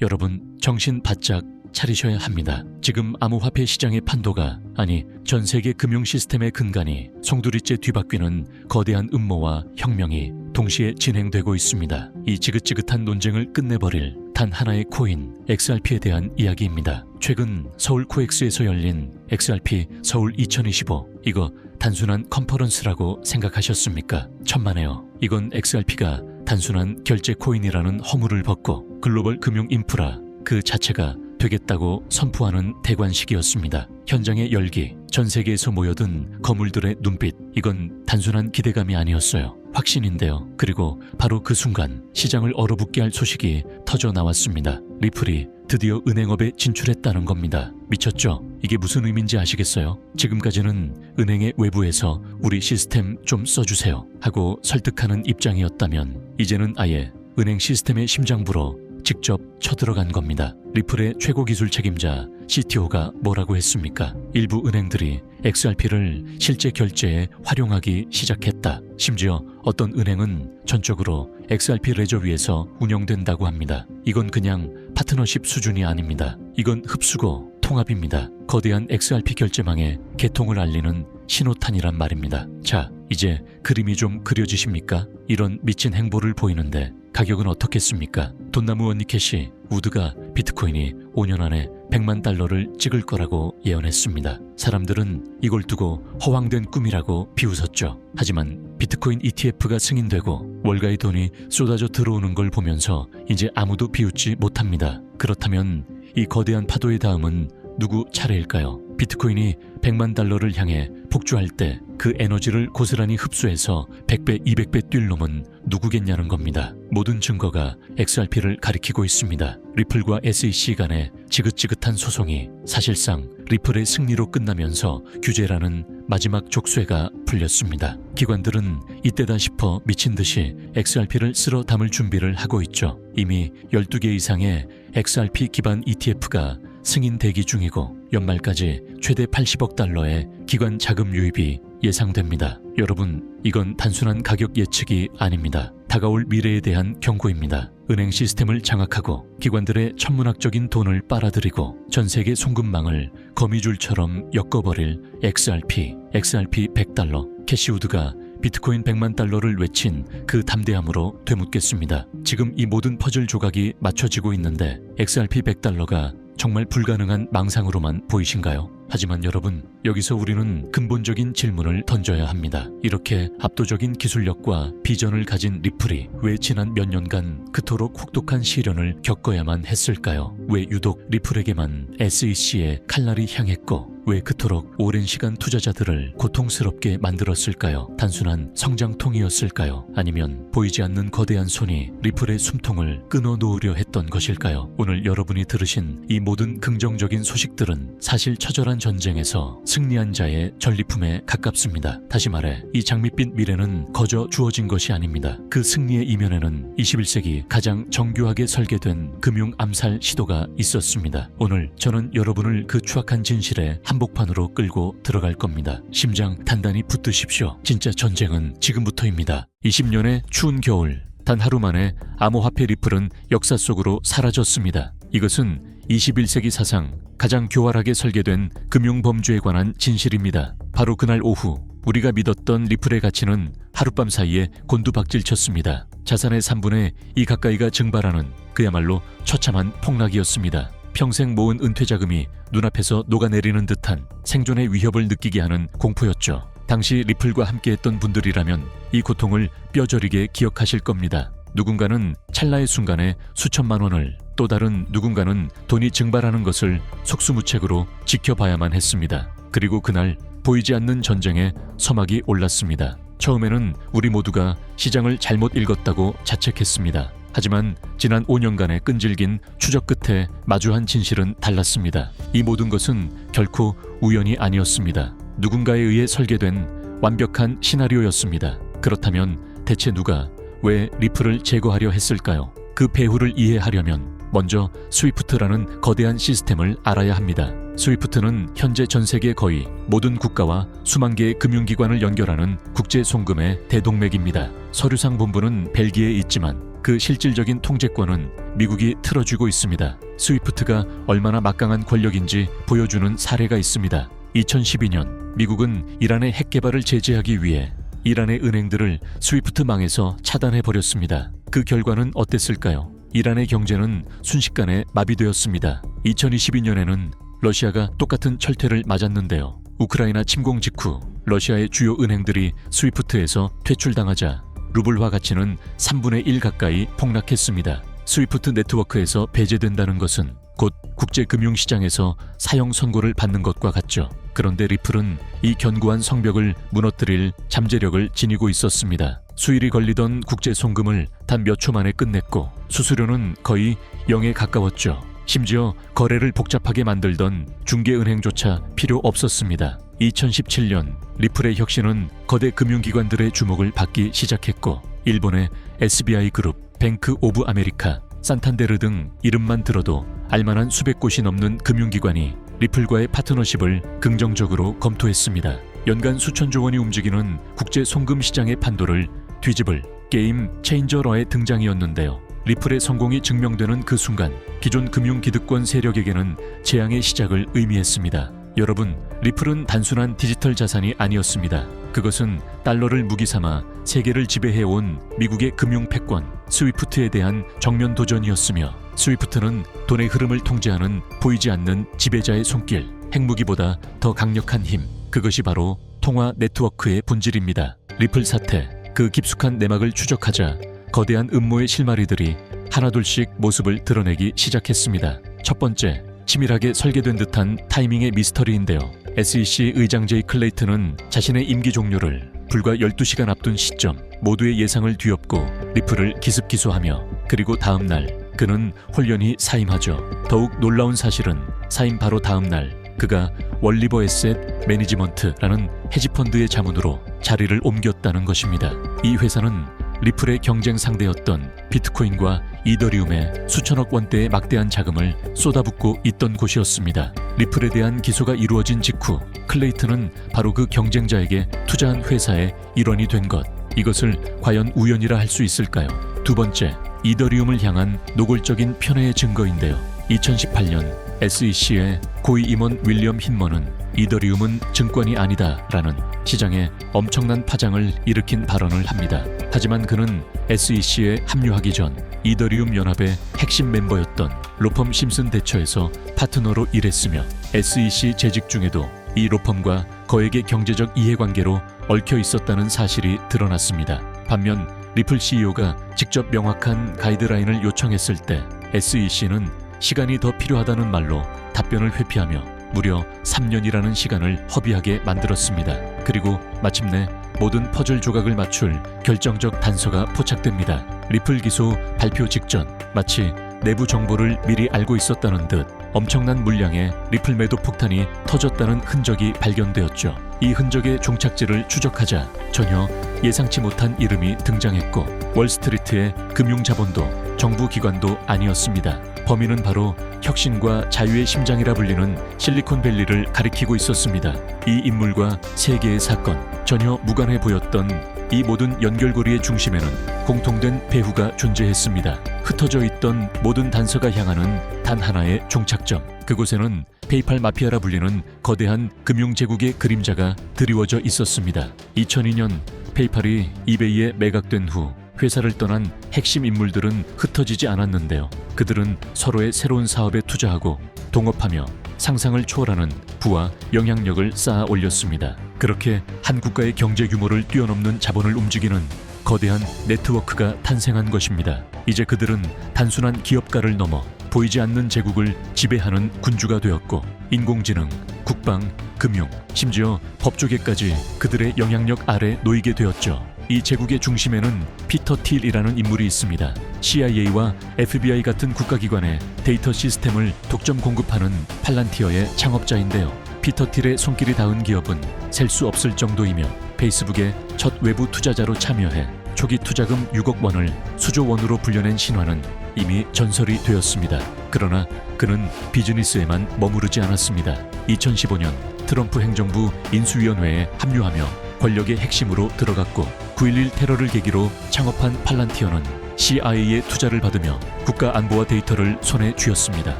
여러분 정신 바짝 차리셔야 합니다. 지금 암호화폐 시장의 판도가 아니 전 세계 금융 시스템의 근간이 송두리째 뒤바뀌는 거대한 음모와 혁명이 동시에 진행되고 있습니다. 이 지긋지긋한 논쟁을 끝내버릴 단 하나의 코인 XRP에 대한 이야기입니다. 최근 서울 코엑스에서 열린 XRP 서울 2025 이거 단순한 컨퍼런스라고 생각하셨습니까? 천만에요. 이건 XRP가 단순한 결제 코인이라는 허물을 벗고 글로벌 금융 인프라 그 자체가 되겠다고 선포하는 대관식이었습니다. 현장의 열기, 전 세계에서 모여든 거물들의 눈빛, 이건 단순한 기대감이 아니었어요. 확신인데요. 그리고 바로 그 순간 시장을 얼어붙게 할 소식이 터져 나왔습니다. 리플이 드디어 은행업에 진출했다는 겁니다. 미쳤죠? 이게 무슨 의미인지 아시겠어요? 지금까지는 은행의 외부에서 우리 시스템 좀 써주세요 하고 설득하는 입장이었다면 이제는 아예 은행 시스템의 심장부로 직접 쳐들어간 겁니다. 리플의 최고 기술 책임자 CTO가 뭐라고 했습니까? 일부 은행들이 XRP를 실제 결제에 활용하기 시작했다. 심지어 어떤 은행은 전적으로 XRP 레저 위에서 운영된다고 합니다. 이건 그냥 파트너십 수준이 아닙니다. 이건 흡수고 통합입니다. 거대한 XRP 결제망의 개통을 알리는 신호탄이란 말입니다. 자, 이제 그림이 좀 그려지십니까? 이런 미친 행보를 보이는데 가격은 어떻겠습니까? 돈나무 원니켓이 우드가 비트코인이 5년 안에 100만 달러를 찍을 거라고 예언했습니다. 사람들은 이걸 두고 허황된 꿈이라고 비웃었죠. 하지만 비트코인 ETF가 승인되고 월가의 돈이 쏟아져 들어오는 걸 보면서 이제 아무도 비웃지 못합니다. 그렇다면 이 거대한 파도의 다음은 누구 차례일까요? 비트코인이 100만 달러를 향해 폭주할 때 그 에너지를 고스란히 흡수해서 100배, 200배 뛸 놈은 누구겠냐는 겁니다. 모든 증거가 XRP를 가리키고 있습니다. 리플과 SEC 간의 지긋지긋한 소송이 사실상 리플의 승리로 끝나면서 규제라는 마지막 족쇄가 풀렸습니다. 기관들은 이때다 싶어 미친 듯이 XRP를 쓸어 담을 준비를 하고 있죠. 이미 12개 이상의 XRP 기반 ETF가 승인 대기 중이고 연말까지 최대 80억 달러의 기관 자금 유입이 예상됩니다. 여러분, 이건 단순한 가격 예측이 아닙니다. 다가올 미래에 대한 경고입니다. 은행 시스템을 장악하고 기관들의 천문학적인 돈을 빨아들이고 전 세계 송금망을 거미줄처럼 엮어버릴 XRP, XRP 100달러, 캐시우드가 비트코인 100만 달러를 외친 그 담대함으로 되묻겠습니다. 지금 이 모든 퍼즐 조각이 맞춰지고 있는데 XRP 100달러가 정말 불가능한 망상으로만 보이신가요? 하지만 여러분, 여기서 우리는 근본적인 질문을 던져야 합니다. 이렇게 압도적인 기술력과 비전을 가진 리플이 왜 지난 몇 년간 그토록 혹독한 시련을 겪어야만 했을까요? 왜 유독 리플에게만 SEC의 칼날이 향했고 왜 그토록 오랜 시간 투자자들을 고통스럽게 만들었을까요? 단순한 성장통이었을까요? 아니면 보이지 않는 거대한 손이 리플의 숨통을 끊어 놓으려 했던 것일까요? 오늘 여러분이 들으신 이 모든 긍정적인 소식들은 사실 처절한 전쟁에서 승리한 자의 전리품에 가깝습니다. 다시 말해 이 장밋빛 미래는 거저 주어진 것이 아닙니다. 그 승리의 이면에는 21세기 가장 정교하게 설계된 금융 암살 시도가 있었습니다. 오늘 저는 여러분을 그 추악한 진실에 한복판으로 끌고 들어갈 겁니다. 심장 단단히 붙드십시오. 진짜 전쟁은 지금부터입니다. 20년의 추운 겨울 단 하루 만에 암호화폐 리플은 역사 속으로 사라졌습니다. 이것은 21세기 사상 가장 교활하게 설계된 금융범죄에 관한 진실입니다. 바로 그날 오후 우리가 믿었던 리플의 가치는 하룻밤 사이에 곤두박질쳤습니다. 자산의 3분의 2 가까이가 증발하는 그야말로 처참한 폭락이었습니다. 평생 모은 은퇴 자금이 눈앞에서 녹아내리는 듯한 생존의 위협을 느끼게 하는 공포였죠. 당시 리플과 함께했던 분들이라면 이 고통을 뼈저리게 기억하실 겁니다. 누군가는 찰나의 순간에 수천만 원을 또 다른 누군가는 돈이 증발하는 것을 속수무책으로 지켜봐야만 했습니다. 그리고 그날 보이지 않는 전쟁에 서막이 올랐습니다. 처음에는 우리 모두가 시장을 잘못 읽었다고 자책했습니다. 하지만 지난 5년간의 끈질긴 추적 끝에 마주한 진실은 달랐습니다. 이 모든 것은 결코 우연이 아니었습니다. 누군가에 의해 설계된 완벽한 시나리오였습니다. 그렇다면 대체 누가 왜 리플을 제거하려 했을까요? 그 배후를 이해하려면 먼저 스위프트라는 거대한 시스템을 알아야 합니다. 스위프트는 현재 전 세계 거의 모든 국가와 수만 개의 금융기관을 연결하는 국제 송금의 대동맥입니다. 서류상 본부는 벨기에에 있지만 그 실질적인 통제권은 미국이 틀어쥐고 있습니다. 스위프트가 얼마나 막강한 권력인지 보여주는 사례가 있습니다. 2012년 미국은 이란의 핵 개발을 제재하기 위해 이란의 은행들을 스위프트망에서 차단해 버렸습니다. 그 결과는 어땠을까요? 이란의 경제는 순식간에 마비되었습니다. 2022년에는 러시아가 똑같은 철퇴를 맞았는데요. 우크라이나 침공 직후 러시아의 주요 은행들이 스위프트에서 퇴출당하자 루블화 가치는 3분의 1 가까이 폭락했습니다. 스위프트 네트워크에서 배제된다는 것은 곧 국제금융시장에서 사형 선고를 받는 것과 같죠. 그런데 리플은 이 견고한 성벽을 무너뜨릴 잠재력을 지니고 있었습니다. 수일이 걸리던 국제 송금을 단 몇 초 만에 끝냈고 수수료는 거의 0에 가까웠죠. 심지어 거래를 복잡하게 만들던 중개은행조차 필요 없었습니다. 2017년 리플의 혁신은 거대 금융기관들의 주목을 받기 시작했고 일본의 SBI 그룹, 뱅크 오브 아메리카, 산탄데르 등 이름만 들어도 알만한 수백 곳이 넘는 금융기관이 리플과의 파트너십을 긍정적으로 검토했습니다. 연간 수천조 원이 움직이는 국제 송금 시장의 판도를 뒤집을 게임 체인저러의 등장이었는데요. 리플의 성공이 증명되는 그 순간 기존 금융 기득권 세력에게는 재앙의 시작을 의미했습니다. 여러분, 리플은 단순한 디지털 자산이 아니었습니다. 그것은 달러를 무기 삼아 세계를 지배해 온 미국의 금융 패권 스위프트에 대한 정면 도전이었으며 스위프트는 돈의 흐름을 통제하는 보이지 않는 지배자의 손길, 핵무기보다 더 강력한 힘, 그것이 바로 통화 네트워크의 본질입니다. 리플 사태, 그 깊숙한 내막을 추적하자 거대한 음모의 실마리들이 하나둘씩 모습을 드러내기 시작했습니다. 첫 번째, 치밀하게 설계된 듯한 타이밍의 미스터리인데요. SEC 의장 제이 클레이튼은 자신의 임기 종료를 불과 12시간 앞둔 시점 모두의 예상을 뒤엎고 리플을 기습기소하며 그리고 다음 날 그는 홀연히 사임하죠. 더욱 놀라운 사실은 사임 바로 다음 날 그가 월리버 에셋 매니지먼트라는 헤지펀드의 자문으로 자리를 옮겼다는 것입니다. 이 회사는 리플의 경쟁 상대였던 비트코인과 이더리움에 수천억 원대의 막대한 자금을 쏟아붓고 있던 곳이었습니다. 리플에 대한 기소가 이루어진 직후 클레이튼은 바로 그 경쟁자에게 투자한 회사의 일원이 된 것. 이것을 과연 우연이라 할 수 있을까요? 두 번째, 이더리움을 향한 노골적인 편애의 증거인데요. 2018년 SEC의 고위 임원 윌리엄 힌먼은 이더리움은 증권이 아니다라는 시장에 엄청난 파장을 일으킨 발언을 합니다. 하지만 그는 SEC에 합류하기 전 이더리움 연합의 핵심 멤버였던 로펌 심슨 대처에서 파트너로 일했으며 SEC 재직 중에도 이 로펌과 거액의 경제적 이해관계로 얽혀 있었다는 사실이 드러났습니다. 반면 리플 CEO가 직접 명확한 가이드라인을 요청했을 때 SEC는 시간이 더 필요하다는 말로 답변을 회피하며 무려 3년이라는 시간을 허비하게 만들었습니다. 그리고 마침내 모든 퍼즐 조각을 맞출 결정적 단서가 포착됩니다. 리플 기소 발표 직전 마치 내부 정보를 미리 알고 있었다는 듯 엄청난 물량의 리플 매도 폭탄이 터졌다는 흔적이 발견되었죠. 이 흔적의 종착지를 추적하자 전혀 예상치 못한 이름이 등장했고 월스트리트의 금융 자본도 정부 기관도 아니었습니다. 범인은 바로 혁신과 자유의 심장이라 불리는 실리콘밸리를 가리키고 있었습니다. 이 인물과 세 개의 사건 전혀 무관해 보였던 이 모든 연결고리의 중심에는 공통된 배후가 존재했습니다. 흩어져 있던 모든 단서가 향하는 단 하나의 종착점. 그곳에는 페이팔 마피아라 불리는 거대한 금융 제국의 그림자가 드리워져 있었습니다. 2002년 페이팔이 이베이에 매각된 후 회사를 떠난 핵심 인물들은 흩어지지 않았는데요. 그들은 서로의 새로운 사업에 투자하고 동업하며 상상을 초월하는 부와 영향력을 쌓아 올렸습니다. 그렇게 한 국가의 경제 규모를 뛰어넘는 자본을 움직이는 거대한 네트워크가 탄생한 것입니다. 이제 그들은 단순한 기업가를 넘어 보이지 않는 제국을 지배하는 군주가 되었고 인공지능, 국방, 금융, 심지어 법조계까지 그들의 영향력 아래 놓이게 되었죠. 이 제국의 중심에는 피터 틸이라는 인물이 있습니다. CIA와 FBI 같은 국가기관의 데이터 시스템을 독점 공급하는 팔란티어의 창업자인데요. 피터 틸의 손길이 닿은 기업은 셀 수 없을 정도이며 페이스북의 첫 외부 투자자로 참여해 초기 투자금 6억 원을 수조 원으로 불려낸 신화는 이미 전설이 되었습니다. 그러나 그는 비즈니스에만 머무르지 않았습니다. 2015년 트럼프 행정부 인수위원회에 합류하며 권력의 핵심으로 들어갔고 9.11 테러를 계기로 창업한 팔란티어는 CIA의 투자를 받으며 국가 안보와 데이터를 손에 쥐었습니다.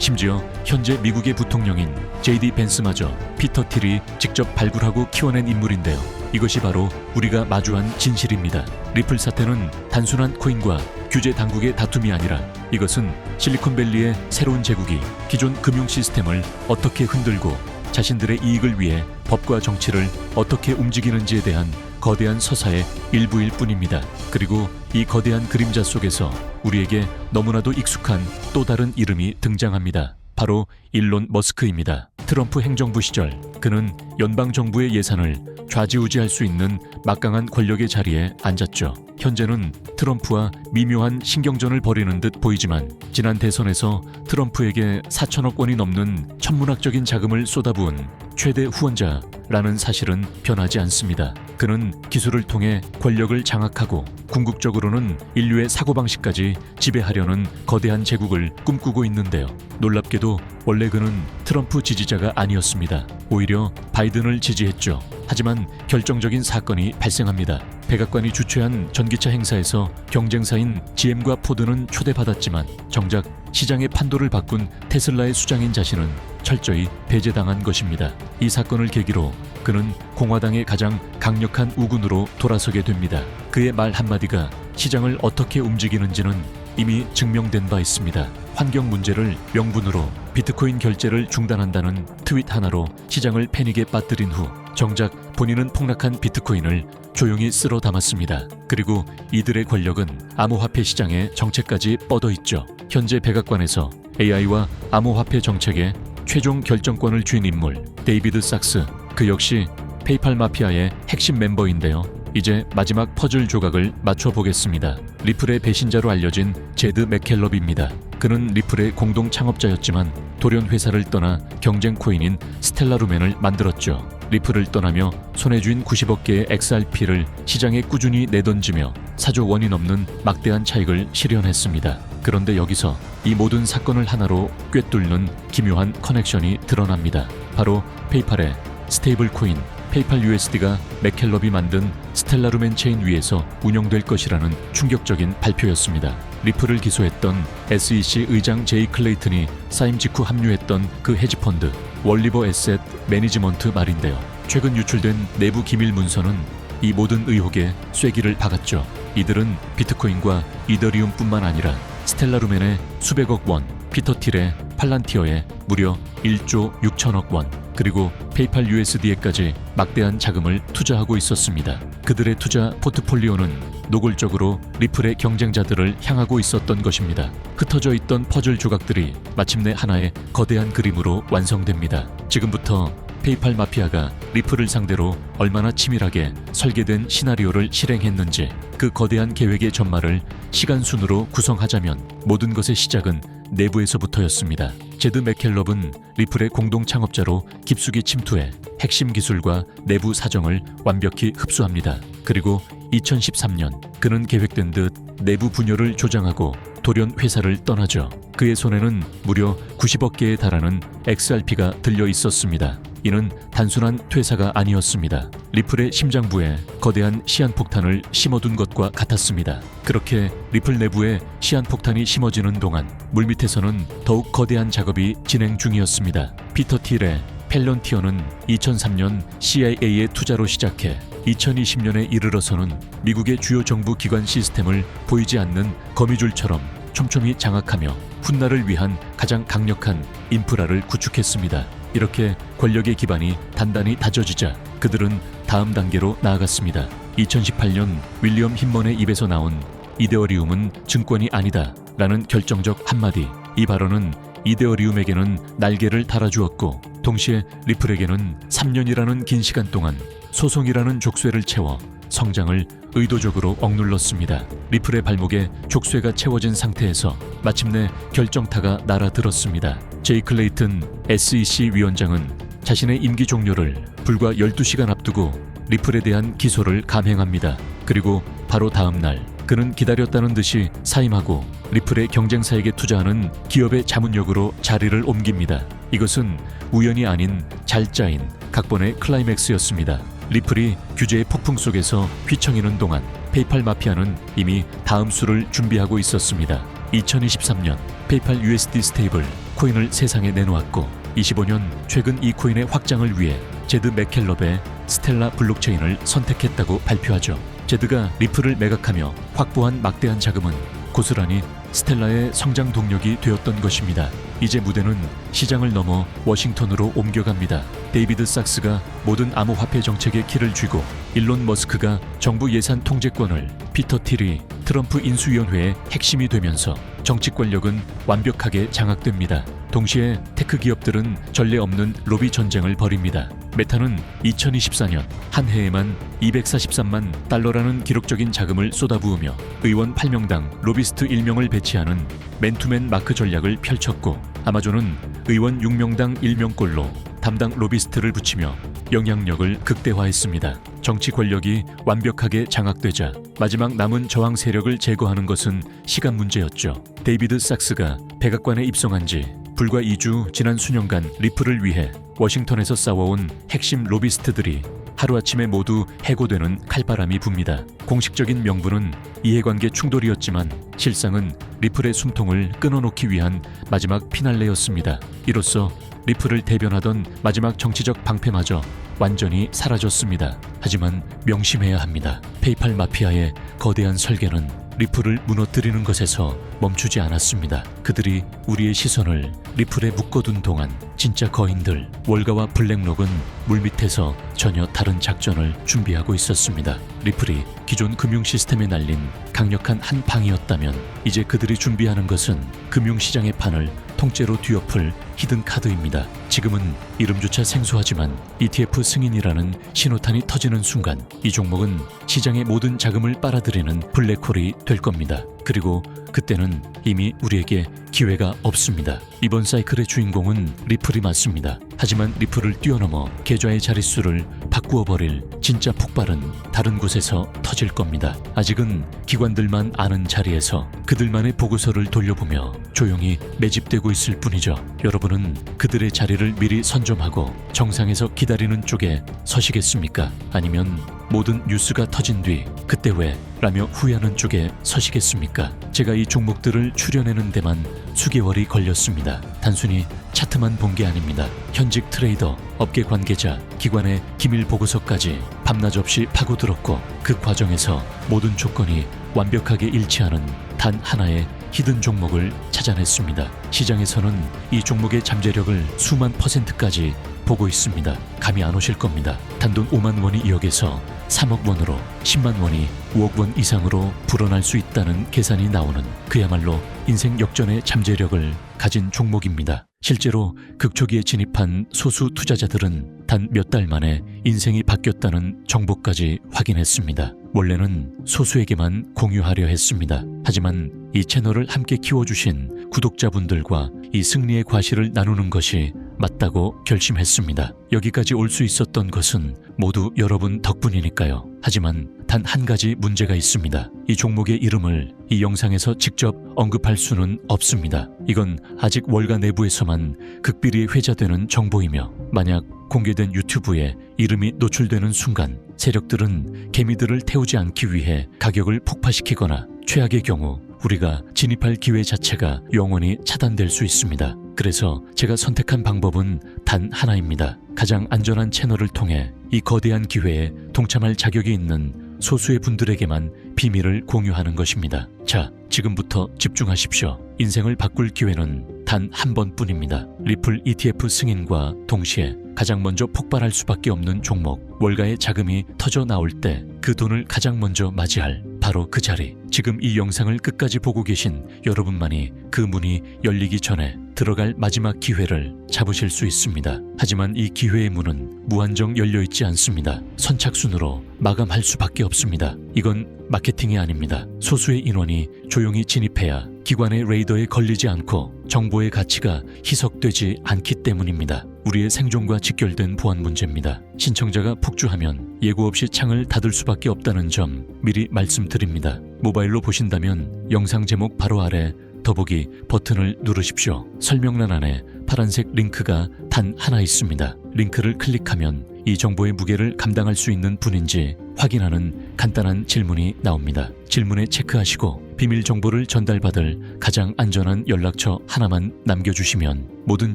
심지어 현재 미국의 부통령인 제이디 벤스마저 피터 틸이 직접 발굴하고 키워낸 인물인데요. 이것이 바로 우리가 마주한 진실입니다. 리플 사태는 단순한 코인과 규제 당국의 다툼이 아니라 이것은 실리콘밸리의 새로운 제국이 기존 금융 시스템을 어떻게 흔들고 자신들의 이익을 위해 법과 정치를 어떻게 움직이는지에 대한 거대한 서사의 일부일 뿐입니다. 그리고 이 거대한 그림자 속에서 우리에게 너무나도 익숙한 또 다른 이름이 등장합니다. 바로 일론 머스크입니다. 트럼프 행정부 시절 그는 연방 정부의 예산을 좌지우지할 수 있는 막강한 권력의 자리에 앉았죠. 현재는 트럼프와 미묘한 신경전을 벌이는 듯 보이지만 지난 대선에서 트럼프에게 4천억 원이 넘는 천문학적인 자금을 쏟아부은 최대 후원자라는 사실은 변하지 않습니다. 그는 기술을 통해 권력을 장악하고 궁극적으로는 인류의 사고방식까지 지배하려는 거대한 제국을 꿈꾸고 있는데요. 놀랍게도 원래 그는 트럼프 지지자가 아니었습니다. 오히려 바이 든을 지지했죠. 하지만 결정적인 사건이 발생합니다. 백악관이 주최한 전기차 행사에서 경쟁사인 GM과 포드는 초대받았지만 정작 시장의 판도를 바꾼 테슬라의 수장인 자신은 철저히 배제당한 것입니다. 이 사건을 계기로 그는 공화당의 가장 강력한 우군으로 돌아서게 됩니다. 그의 말 한마디가 시장을 어떻게 움직이는지는 이미 증명된 바 있습니다. 환경 문제를 명분으로 비트코인 결제를 중단한다는 트윗 하나로 시장을 패닉에 빠뜨린 후 정작 본인은 폭락한 비트코인을 조용히 쓸어 담았습니다. 그리고 이들의 권력은 암호화폐 시장의 정책까지 뻗어 있죠. 현재 백악관에서 AI와 암호화폐 정책의 최종 결정권을 쥔 인물 데이비드 sak스 그 역시 페이팔 마피아의 핵심 멤버인데요. 이제 마지막 퍼즐 조각을 맞춰 보겠습니다. 리플의 배신자로 알려진 제드 맥켈럽입니다. 그는 리플의 공동 창업자였지만 돌연 회사를 떠나 경쟁 코인인 스텔라루멘을 만들었죠. 리플을 떠나며 손에 쥔 90억 개의 XRP를 시장에 꾸준히 내던지며 사조 원이 넘는 막대한 차익을 실현했습니다. 그런데 여기서 이 모든 사건을 하나로 꿰뚫는 기묘한 커넥션이 드러납니다. 바로 페이팔의 스테이블 코인 페이팔 USD가 맥켈럽이 만든 스텔라루멘 체인 위에서 운영될 것이라는 충격적인 발표였습니다. 리플을 기소했던 SEC 의장 제이 클레이튼이 사임 직후 합류했던 그 헤지펀드 월리버 에셋 매니지먼트 말인데요. 최근 유출된 내부 기밀 문서는 이 모든 의혹에 쐐기를 박았죠. 이들은 비트코인과 이더리움뿐만 아니라 스텔라루멘의 수백억 원, 피터 틸의 팔란티어의 무려 1조 6천억 원, 그리고 페이팔 USD에까지 막대한 자금을 투자하고 있었습니다. 그들의 투자 포트폴리오는 노골적으로 리플의 경쟁자들을 향하고 있었던 것입니다. 흩어져 있던 퍼즐 조각들이 마침내 하나의 거대한 그림으로 완성됩니다. 지금부터 페이팔 마피아가 리플을 상대로 얼마나 치밀하게 설계된 시나리오를 실행했는지 그 거대한 계획의 전말을 시간 순으로 구성하자면 모든 것의 시작은 내부에서부터였습니다. 제드 맥켈럽은 리플의 공동 창업자로 깊숙이 침투해 핵심 기술과 내부 사정을 완벽히 흡수합니다. 그리고 2013년 그는 계획된 듯 내부 분열을 조장하고 돌연 회사를 떠나죠. 그의 손에는 무려 90억 개에 달하는 XRP가 들려 있었습니다. 이는 단순한 퇴사가 아니었습니다. 리플의 심장부에 거대한 시한폭탄을 심어둔 것과 같았습니다. 그렇게 리플 내부에 시한폭탄이 심어지는 동안 물밑에서는 더욱 거대한 작업이 진행 중이었습니다. 피터 틸의 펠런티어는 2003년 CIA의 투자로 시작해 2020년에 이르러서는 미국의 주요 정부 기관 시스템을 보이지 않는 거미줄처럼 촘촘히 장악하며 훗날을 위한 가장 강력한 인프라를 구축했습니다. 이렇게 권력의 기반이 단단히 다져지자 그들은 다음 단계로 나아갔습니다. 2018년 윌리엄 힘먼의 입에서 나온 이데어리움은 증권이 아니다 라는 결정적 한마디. 이 발언은 이데어리움에게는 날개를 달아주었고 동시에 리플에게는 3년이라는 긴 시간 동안 소송이라는 족쇄를 채워 성장을 의도적으로 억눌렀습니다. 리플의 발목에 족쇄가 채워진 상태에서 마침내 결정타가 날아들었습니다. 제이 클레이튼 SEC 위원장은 자신의 임기 종료를 불과 12시간 앞두고 리플에 대한 기소를 감행합니다. 그리고 바로 다음 날 그는 기다렸다는 듯이 사임하고 리플의 경쟁사에게 투자하는 기업의 자문역으로 자리를 옮깁니다. 이것은 우연이 아닌 잘 짜인 각본의 클라이맥스였습니다. 리플이 규제의 폭풍 속에서 휘청이는 동안 페이팔 마피아는 이미 다음 수를 준비하고 있었습니다. 2023년 페이팔 USD 스테이블 코인을 세상에 내놓았고 25년 최근 이 코인의 확장을 위해 제드 맥켈럽의 스텔라 블록체인을 선택했다고 발표하죠. 제드가 리플을 매각하며 확보한 막대한 자금은 고스란히 스텔라의 성장 동력이 되었던 것입니다. 이제 무대는 시장을 넘어 워싱턴으로 옮겨갑니다. 데이비드 sak스가 모든 암호화폐 정책의 키를 쥐고 일론 머스크가 정부 예산 통제권을 피터 틸이 트럼프 인수위원회의 핵심이 되면서 정치 권력은 완벽하게 장악됩니다. 동시에 테크 기업들은 전례 없는 로비 전쟁을 벌입니다. 메타는 2024년 한 해에만 243만 달러라는 기록적인 자금을 쏟아부으며 의원 8명당 로비스트 1명을 배치하는 맨투맨 마크 전략을 펼쳤고 아마존은 의원 6명당 1명꼴로 담당 로비스트를 붙이며 영향력을 극대화했습니다. 정치 권력이 완벽하게 장악되자 마지막 남은 저항 세력을 제거하는 것은 시간 문제였죠. 데이비드 sak스가 백악관에 입성한 지 불과 2주 지난 수년간 리플을 위해 워싱턴에서 싸워온 핵심 로비스트들이 하루아침에 모두 해고되는 칼바람이 붑니다. 공식적인 명분은 이해관계 충돌이었지만 실상은 리플의 숨통을 끊어놓기 위한 마지막 피날레였습니다. 이로써 리플을 대변하던 마지막 정치적 방패마저 완전히 사라졌습니다. 하지만 명심해야 합니다. 페이팔 마피아의 거대한 설계는 리플을 무너뜨리는 것에서 멈추지 않았습니다. 그들이 우리의 시선을 리플에 묶어둔 동안 진짜 거인들 월가와 블랙록은 물밑에서 전혀 다른 작전을 준비하고 있었습니다. 리플이 기존 금융 시스템에 날린 강력한 한 방이었다면 이제 그들이 준비하는 것은 금융 시장의 판을 통째로 뒤엎을 히든 카드입니다. 지금은 이름조차 생소하지만 ETF 승인이라는 신호탄이 터지는 순간 이 종목은 시장의 모든 자금을 빨아들이는 블랙홀이 될 겁니다. 그리고 그때는 이미 우리에게 기회가 없습니다. 이번 사이클의 주인공은 리플이 맞습니다. 하지만 리플을 뛰어넘어 계좌의 자릿수를 바꾸어 버릴 진짜 폭발은 다른 곳에서 터질 겁니다. 아직은 기관들만 아는 자리에서 그들만의 보고서를 돌려보며 조용히 매집되고 있을 뿐이죠. 여러분은 그들의 자리를 미리 선점하고 정상에서 기다리는 쪽에 서시겠습니까? 아니면 모든 뉴스가 터진 뒤 그때 왜 라며 후회하는 쪽에 서시겠습니까? 제가 이 종목들을 추려내는 데만 수개월이 걸렸습니다. 단순히 차트만 본 게 아닙니다. 현직 트레이더, 업계 관계자, 기관의 기밀 보고서까지 밤낮 없이 파고들었고 그 과정에서 모든 조건이 완벽하게 일치하는 단 하나의 히든 종목을 찾아냈습니다. 시장에서는 이 종목의 잠재력을 수만 퍼센트까지 보고 있습니다. 감이 안 오실 겁니다. 단돈 5만 원이 2억에서 3억 원으로 10만 원이 5억 원 이상으로 불어날 수 있다는 계산이 나오는 그야말로 인생 역전의 잠재력을 가진 종목입니다. 실제로 극초기에 진입한 소수 투자자들은 단 몇 달 만에 인생이 바뀌었다는 정보까지 확인했습니다. 원래는 소수에게만 공유하려 했습니다. 하지만 이 채널을 함께 키워주신 구독자분들과 이 승리의 과실을 나누는 것이 맞다고 결심했습니다. 여기까지 올 수 있었던 것은 모두 여러분 덕분이니까요. 하지만 단 한 가지 문제가 있습니다. 이 종목의 이름을 이 영상에서 직접 언급할 수는 없습니다. 이건 아직 월가 내부에서만 극비리에 회자되는 정보이며 만약 공개된 유튜브에 이름이 노출되는 순간 세력들은 개미들을 태우지 않기 위해 가격을 폭파시키거나 최악의 경우 우리가 진입할 기회 자체가 영원히 차단될 수 있습니다. 그래서 제가 선택한 방법은 단 하나입니다. 가장 안전한 채널을 통해 이 거대한 기회에 동참할 자격이 있는 소수의 분들에게만 비밀을 공유하는 것입니다. 자, 지금부터 집중하십시오. 인생을 바꿀 기회는 단 한 번뿐입니다. 리플 ETF 승인과 동시에 가장 먼저 폭발할 수밖에 없는 종목, 월가의 자금이 터져 나올 때 그 돈을 가장 먼저 맞이할 바로 그 자리. 지금 이 영상을 끝까지 보고 계신 여러분만이 그 문이 열리기 전에 들어갈 마지막 기회를 잡으실 수 있습니다. 하지만 이 기회의 문은 무한정 열려 있지 않습니다. 선착순으로 마감할 수밖에 없습니다. 이건 마케팅이 아닙니다. 소수의 인원이 조용히 진입해야 기관의 레이더에 걸리지 않고 정보의 가치가 희석되지 않기 때문입니다. 우리의 생존과 직결된 보안 문제입니다. 신청자가 폭주하면 예고 없이 창을 닫을 수밖에 없다는 점 미리 말씀드립니다. 모바일로 보신다면 영상 제목 바로 아래 더보기 버튼을 누르십시오. 설명란 안에 파란색 링크가 단 하나 있습니다. 링크를 클릭하면 이 정보의 무게를 감당할 수 있는 분인지 확인하는 간단한 질문이 나옵니다. 질문에 체크하시고 비밀 정보를 전달받을 가장 안전한 연락처 하나만 남겨주시면 모든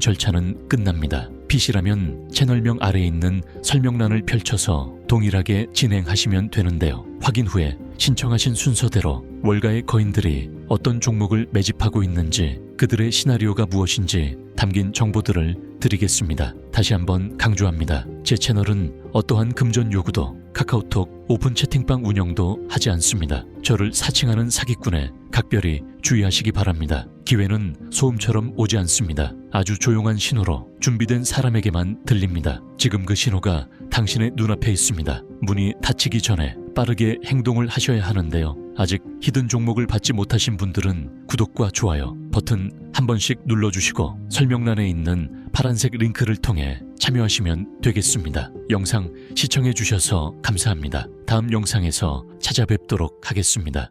절차는 끝납니다. PC라면 채널명 아래에 있는 설명란을 펼쳐서 동일하게 진행하시면 되는데요. 확인 후에 신청하신 순서대로 월가의 거인들이 어떤 종목을 매집하고 있는지 그들의 시나리오가 무엇인지 담긴 정보들을 드리겠습니다. 다시 한번 강조합니다. 제 채널은 어떠한 금전 요구도 카카오톡 오픈 채팅방 운영도 하지 않습니다. 저를 사칭하는 사기꾼에 각별히 주의하시기 바랍니다. 기회는 소음처럼 오지 않습니다. 아주 조용한 신호로 준비된 사람에게만 들립니다. 지금 그 신호가 당신의 눈앞에 있습니다. 문이 닫히기 전에 빠르게 행동을 하셔야 하는데요. 아직 히든 종목을 받지 못하신 분들은 구독과 좋아요 버튼 한 번씩 눌러주시고 설명란에 있는 파란색 링크를 통해 참여하시면 되겠습니다. 영상 시청해 주셔서 감사합니다. 다음 영상에서 찾아뵙도록 하겠습니다.